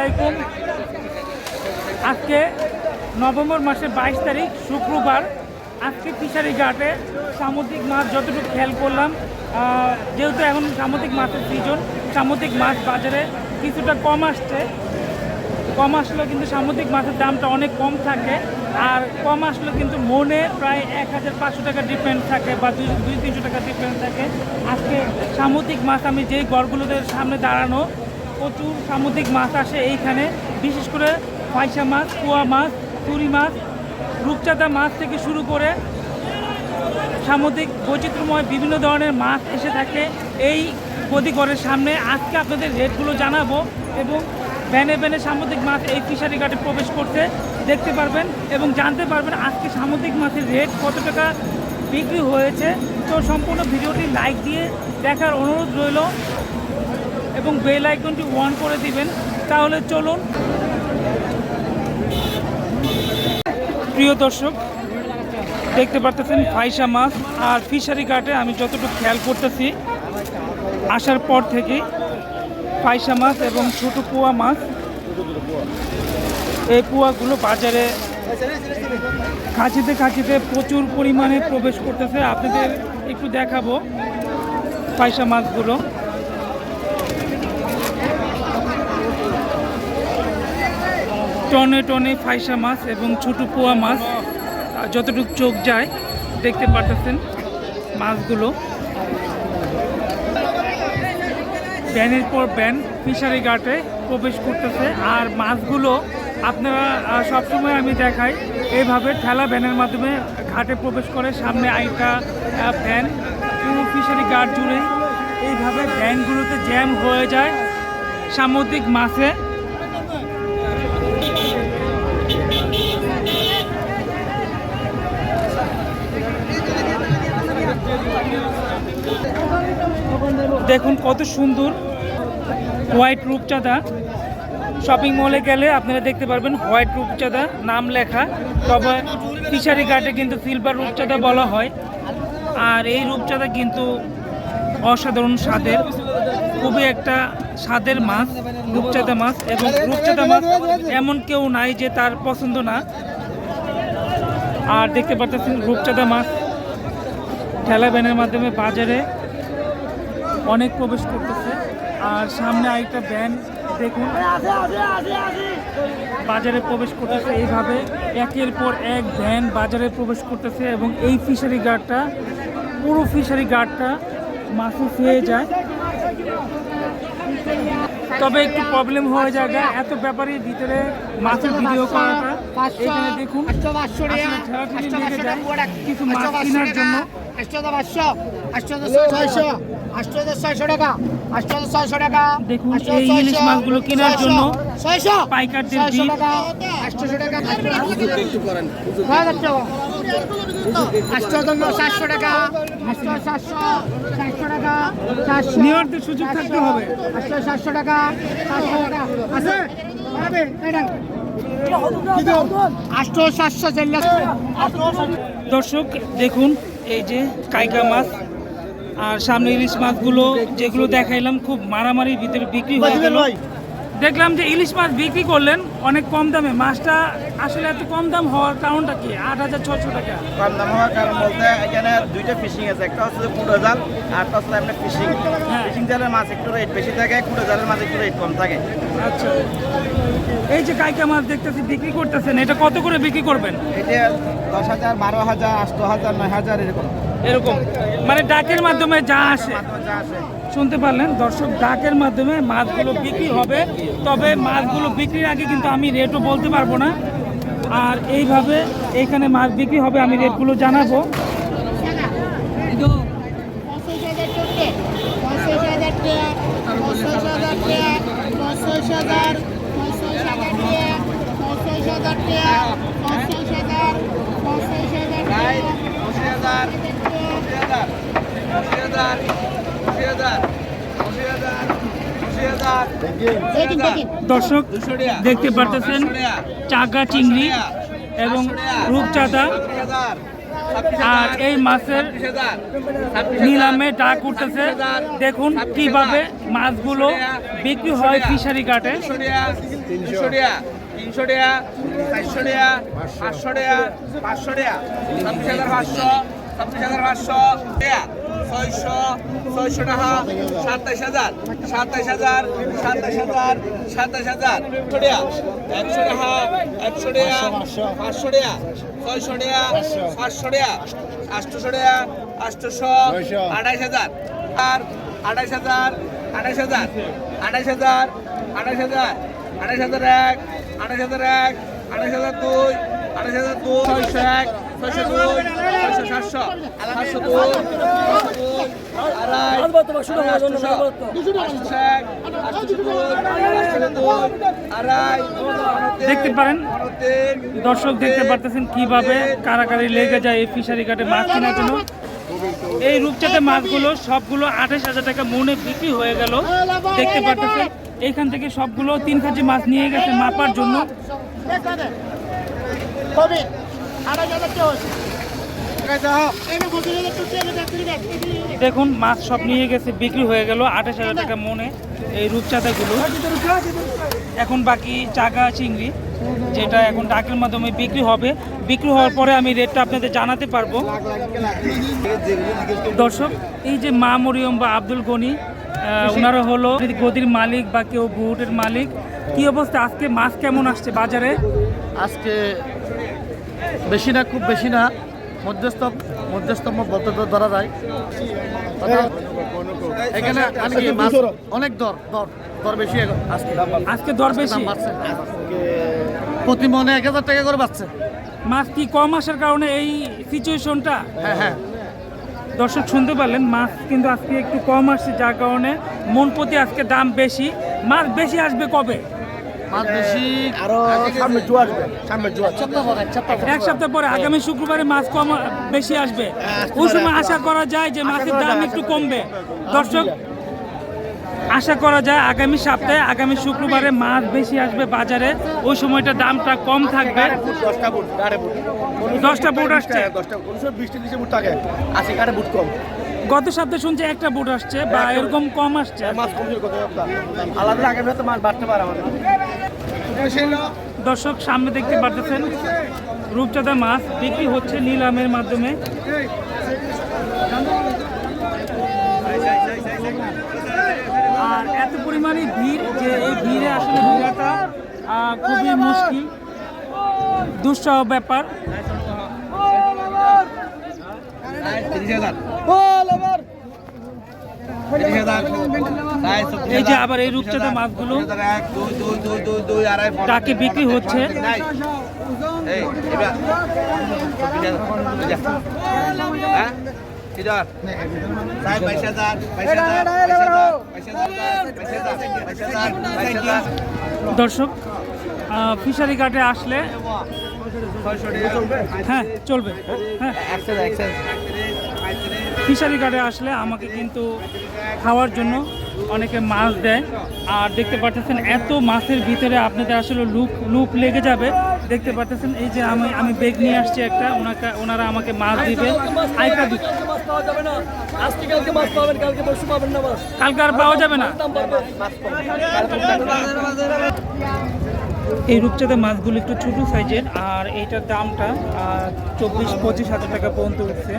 আলাইকুম। আজকে নভেম্বর মাসের বাইশ তারিখ, শুক্রবার। আজকে ফিশারি ঘাটে সামুদ্রিক মাছ যতটুকু খেয়াল করলাম যেহেতু এখন সামুদ্রিক মাছের সিজন সামুদ্রিক মাছ বাজারে কিছুটা কম আসছে। কম আসলেও কিন্তু সামুদ্রিক মাছের দামটা অনেক কম থাকে। আর কম আসলেও কিন্তু মনে প্রায় এক হাজার পাঁচশো টাকা ডিফারেন্স থাকে বা দুই দুই, তিনশো টাকা ডিফারেন্স থাকে। আজকে সামুদ্রিক মাছ আমি যেই গড়গুলোতে সামনে দাঁড়ানো প্রচুর সামুদ্রিক মাছ আসে এইখানে, বিশেষ করে পয়সা মাছ কুয়া মাছ, তুরি মাছ, রূপচাঁদা মাছ থেকে শুরু করে সামুদ্রিক বৈচিত্র্যময় বিভিন্ন ধরনের মাছ এসে থাকে এই গদিঘরের সামনে। আজকে আপনাদের রেটগুলো জানাব এবং ভ্যানে ভ্যানে সামুদ্রিক মাছ এই ফিশারি ঘাটে প্রবেশ করতে দেখতে পারবেন এবং জানতে পারবেন আজকে সামুদ্রিক মাছের রেট কত টাকা বিক্রি হয়েছে। তো সম্পূর্ণ ভিডিওটি লাইক দিয়ে দেখার অনুরোধ রইল। এবং বেল আইকনটি অন করে দিবেন। তাহলে চলুন। প্রিয় দর্শক, দেখতে পারতেছেন ফাইসা মাছ আর ফিশারি ঘাটে আমি যতটুকু খেয়াল করতেছি, আসার পর থেকে ফাইসা মাছ এবং ছোট পোয়া মাছ, এই পোয়াগুলো বাজারে খাঁচিতে খাঁচিতে প্রচুর পরিমাণে প্রবেশ করতেছে। আপনাদের একটু দেখাবো ফাইসা মাছগুলো। টনে টনে ফাইসা মাছ এবং ছোট পোয়া মাছ যতটুকু চোখ যায়, দেখতে পারতেছেন মাছগুলো। ব্যানের পর ব্যান ফিশারি ঘাটে প্রবেশ করতেছে। আর মাছগুলো আপনারা সবসময় আমি দেখাই এইভাবে ঠেলা ভ্যানের মাধ্যমে ঘাটে প্রবেশ করে। সামনে আইটা ভ্যান পুরো ফিশারি ঘাট জুড়ে। এইভাবে ভ্যানগুলোতে জ্যাম হয়ে যায়। সামুদ্রিক মাছে দেখুন কত সুন্দর হোয়াইট রূপচাঁদা। শপিং মলে গেলে আপনারা দেখতে পারবেন হোয়াইট রূপচাঁদা, নাম লেখা। তবে ফিশারি ঘাটে কিন্তু সিলভার রূপচাঁদা বলা হয়। আর এই রূপচাঁদা কিন্তু অসাধারণ স্বাদের। খুবই একটা স্বাদের মাছ, রূপচাঁদা মাছ এবং রূপচাঁদা মাছ এমন কেউ নাই যে তার পছন্দ না। আর দেখতে পাচ্ছেন রূপচাঁদা মাছ। ঠেলা ভ্যানের মাধ্যমে বাজারে অনেক প্রবেশ করতেছে। আর সামনে আরেকটা ভ্যান দেখুন। বাজারে প্রবেশ করতেছে এইভাবে। একের পর এক ভ্যান বাজারে প্রবেশ করতেছে এবং এই ফিশারি গার্ডটা পুরো ফিশারি গার্ডটা মাছে খেয়ে যায়। তবে একটু প্রবলেম হয়ে যায় এত ব্যাপারে ভিতরে মাছের ভিডিও করাটা। এখানে দেখুন আসলে ঠেলাঠেলি লেগে যায় কিছু মাছ কেনার জন্য দেখুন, এই ইলিশ মাছগুলো কেনার জন্য পাইকারদের ভিড়। সাতশো টাকা আটশো সাতশো সাতশো টাকা চারশো নেওয়ার তো সুযোগ থাকতে হবে। আটশো সাতশো টাকা সাতশো টাকা। আছে? পাবে এটা আটশো সাতশো চল্লিশ দর্শক দেখুন এই যে কাইকা মাছ আর সামনে ইলিশ মাছগুলো যেগুলো দেখাইলাম খুব মারামারির ভিতরে বিক্রি হয়ে গেল। দেখলাম যে ইলিশ মাছ বিক্রি করলেন অনেক কম দামে। মাছটা আসলে এত কম দাম হওয়ার কারণটা কি? আট হাজার ছশো টাকা। কম দাম হওয়ার কারণ বলতে এখানে দুইটা ফিশিং আছে। একটা হচ্ছে কুড়ো জাল আর একটা হচ্ছে আপনার ফিশিং হ্যাঁ। ফিশিং জালের মাছ একটু রেট বেশি থাকে কুড়ো জালের মাছ একটু রেট কম থাকে। আচ্ছা। এই যে কাইকা মাছ দেখতেছি বিক্রি করতেছেন এটা কত করে বিক্রি করবেন? এটা দশ হাজার বারো হাজার আটশো হাজার নয় হাজার এরকম। এরকম মানে ডাকের মাধ্যমে যা আসে শুনতে পারলেন দর্শক ডাকের মাধ্যমে মাছগুলো বিক্রি হবে তবে মাছগুলো বিক্রির আগে কিন্তু আমি রেটও বলতে পারব না আর এইভাবে এইখানে মাছ বিক্রি হবে আমি রেটগুলো জানাব টাকা পঁচিশ হাজার টাকা পঁচিশ হাজার টাকা পঁচিশ হাজার পঁচিশ হাজার টাকা পঁচিশ হাজার টাকা পঁচিশ হাজার পঁচিশ হাজার টাকা দেখুন দেখুন দর্শক দেখতে পারতেছেন চাকা চিংড়ি এবং রূপচাঁদা। আর এই মাছের নিলামে ডাক উঠতেছে। দেখুন কীভাবে মাছগুলো বিক্রি হয় ফিশারি ঘাটে। তিনশো টাকা চারশো টাকা পাঁচশো টাকা পাঁচশো টাকা ছাব্বিশ হাজার পাঁচশো ছাব্বিশ হাজার পাঁচশো টাকা ছয়শো ছয়শো টাকা সাতাইশ হাজার সাতাইশ হাজার সাতাইশ হাজার সাতাইশ হাজার। টাকা একশো টাকা একশো টাকা পাঁচশো টাকা ছয়শো টাকা পাঁচশো। টাকা আটশোশো টাকা আটশোশো আড়াইশ হাজার আর আড়াইশ হাজার আড়াইশ হাজার আড়াইশ হাজার আড়াইশ হাজার আড়াইশ হাজার এক আড়াইশ হাজার এক আড়াইশ হাজার দুই আড়াইশ হাজার দুই ছয়শো এক দেখতে পারেন, দর্শক দেখতে পারতেছেন কীভাবে কারাকারি লেগে যায় এই ফিশারি ঘাটে মাছ কেনার জন্য। এই রূপচাঁদা মাছগুলো, সবগুলো আঠাশ হাজার টাকা মনে বিক্রি হয়ে গেল। দেখতে পারতেছেন এইখান থেকে সবগুলো তিন কেজি মাছ নিয়ে গেছে মাপার জন্য। দেখুন, মাছ সব নিয়ে গেছে, বিক্রি হয়ে গেল আঠাশ হাজার টাকা মনে এই রূপচাঁদাগুলো। এখন বাকি চাগা চিংড়ি, যেটা এখন ডাকের মাধ্যমে বিক্রি হবে। বিক্রি হওয়ার পরে আমি রেটটা আপনাদের জানাতে পারব। দর্শক, এই যে মা মরিয়ম বা আব্দুল গনি ওনারা হলো গদির মালিক বা কেউ বুটের মালিক। কি অবস্থা? আজকে মাছ কেমন আসছে বাজারে? আজকে বেশি না খুব বেশি না। মধ্যস্থ মধ্যস্থম বলতে তো ধরা যায়। এখানে আর কি মাছ অনেক দর দর দর বেশি আজকে। আজকে দর বেশি। বাড়ছে। প্রতি মনে এক হাজার টাকা করে বাড়ছে। মাছ কি কম আসার কারণে এই সিচুয়েশনটা হ্যাঁ হ্যাঁ। দর্শক শুনতে পারলেন মাছ কিন্তু আজকে একটু কম আসছে যার কারণে মন প্রতি আজকে দাম বেশি। মাছ বেশি আসবে কবে? মাছ বেশি আরও সামনে জু আসবে। সামনে জু আসবে। সপ্তাহ পরে সপ্তাহ পরে। এক সপ্তাহ পরে আগামী শুক্রবারে মাছ কম বেশি আসবে। ওই সময় আশা করা যায় যে মাছের দাম একটু কমবে। দর্শক আশা করা যায় আগামী সপ্তাহে আগামী শুক্রবারে মাছ বেশি আসবে বাজারে। ওই সময়টা দামটা কম থাকবে। দশটা বুট আসছে। গত সপ্তাহে শুনছি একটা বুট আসছে বা এরকম কম আসছে। মাছ কম কত আলাদা আগে মাছ বাড়তে পারে আমাদের। দর্শক সামনে দেখতে পারতেছেন রূপচাঁদা মাছ বিক্রি হচ্ছে নিলামের মাধ্যমে আর এত পরিমাণে ভিড় যে এই ভিড়ে আসলে ভিড়াটা খুবই মুশকিল দুঃসহ ব্যাপার তিরিশ হাজার তিরিশ হাজার তাই চব্বিশ এই যে আবার এই রূপচাঁদা মাছগুলো টাকে বিক্রি হচ্ছে। দর্শক ফিশারি ঘাটে আসলে হ্যাঁ চলবে হ্যাঁ। ফিশারি ঘাটে আসলে আমাকে কিন্তু খাওয়ার জন্য অনেকে মাছ দেয়। আর দেখতে পাচ্ছেন এত মাছের ভিতরে আপনাদের আসলে লুপ লুপ লেগে যাবে। দেখতে পাচ্ছেন এই যে আমি আমি বেগ নিয়ে আসছি একটা ওনাকে ওনারা আমাকে মাছ দিবে। আইকা দিবে। কালকে আর পাওয়া যাবে না। এই রূপচাঁদা মাছগুলো একটু ছোটো সাইজের আর এইটার দামটা চব্বিশ পঁচিশ হাজার টাকা পর্যন্ত উঠছে।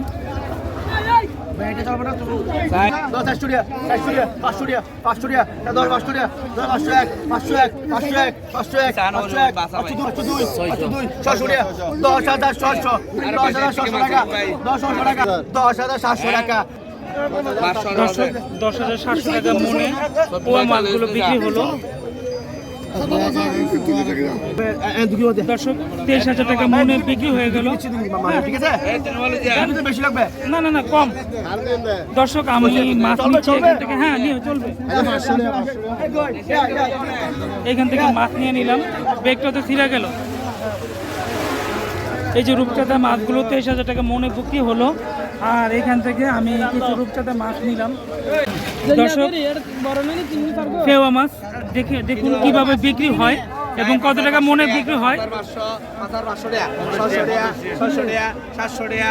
দশ চারশো টাকা, চারশো টাকা, পাঁচশো টাকা, পাঁচশো টাকা, দশ পাঁচশো টাকা, দশ পাঁচশো এক, পাঁচশো এক, পাঁচশো এক, পাঁচশো এক, পাঁচশো এক, দুই, পাঁচশো দুই, পাঁচশো দুই, ছয়শো। টাকা, দশ হাজার ছয়শো, দশ হাজার ছয়শো টাকা, দশ ছয়শো টাকা, দশ হাজার সাতশো টাকা। দর্শক দশ হাজার সাতশো টাকা মনে পোয়া বিক্রি হলো। তেইশ হাজার টাকা মনে হয়ে গেল। লাগবে। না না না, কম। দর্শক, আমি এখান থেকে। হ্যাঁ নিয়ে চলবে। এখান থেকে মাছ নিয়ে নিলাম। বেগটা তো ছিঁড়ে গেল। এই যে রূপচাঁদা মাছগুলো, তেইশ হাজার টাকা মনে বিক্রি হলো। আর এখান থেকে আমি কিছু রূপচাঁদা মাছ নিলাম দর্শক মাছ দেখে দেখুন কীভাবে বিক্রি হয় এবং কত টাকা মনে বিক্রি হয় সাতশো টাকা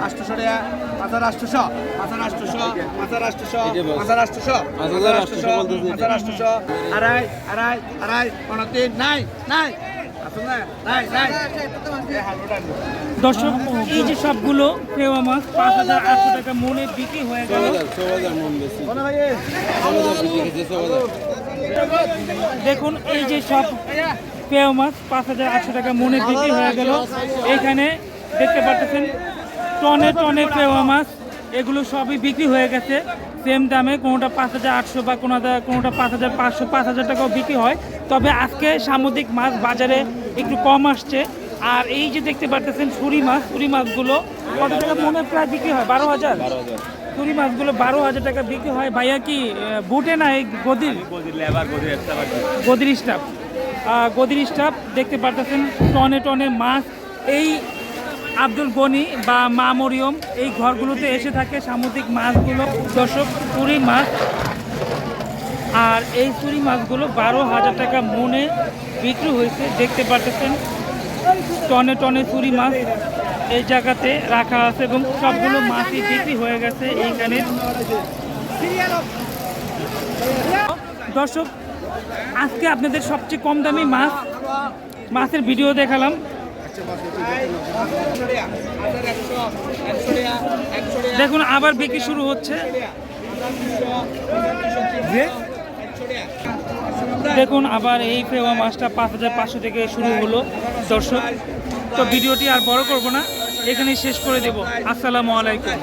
সাতশো টাকা আটশোশো আটশোশো আটশোশো আটশোশো আটশোশো আটশোশো আড়াই আড়াই আড়াই নাই নাই। দর্শক এই যে সবগুলো ফেওয়া মাছ পাঁচ হাজার আটশো টাকা মনে বিক্রি হয়ে গেল। দেখুন এই যে সব পেঁয়াজ মাছ পাঁচ হাজার আটশো টাকা মনে বিক্রি হয়ে গেল। এখানে দেখতে পাচ্ছেন টনে টনে পেঁয়া মাছ এগুলো সবই বিক্রি হয়ে গেছে। সেম দামে কোনোটা পাঁচ হাজার আটশো বা কোনোটা কোনোটা পাঁচ হাজার পাঁচশো পাঁচ হাজার টাকাও বিক্রি হয়। তবে আজকে সামুদ্রিক মাছ বাজারে একটু কম আসছে। আর এই যে দেখতে পাচ্ছেন ছুরি মাছ ছুরি মাছগুলো কত টাকা মনে প্রায় বিক্রি হয়? বারো হাজার? ছুরি মাছগুলো বারো হাজার টাকা বিক্রি হয়। ভাইয়া কি বুটে না এই গদির? গদির স্টাফ। গদির স্টাফ দেখতে পারতেছেন টনে টনে মাছ। এই আব্দুল গনি বা মা মরিয়ম এই ঘরগুলোতে এসে থাকে সামুদ্রিক মাছগুলো। দর্শক, চুরি মাছ। আর এই চুরি মাছগুলো বারো হাজার টাকা মনে বিক্রি হয়েছে, দেখতে পারতেছেন। টনে টনে চুরি মাছ এই জায়গাতে রাখা আছে এবং সবগুলো মাছই বিক্রি হয়ে গেছে এইখানে। দর্শক, আজকে আপনাদের সবচেয়ে কম দামি মাছ, মাছের ভিডিও দেখালাম। দেখুন আবার বিক্রি শুরু হচ্ছে। দেখুন আবার এই ফেওয়া মাছটা পাঁচ হাজার পাঁচশো থেকে শুরু হলো। দর্শক তো ভিডিওটি আর বড় করব না এখানেই শেষ করে দেব। আসসালামু আলাইকুম।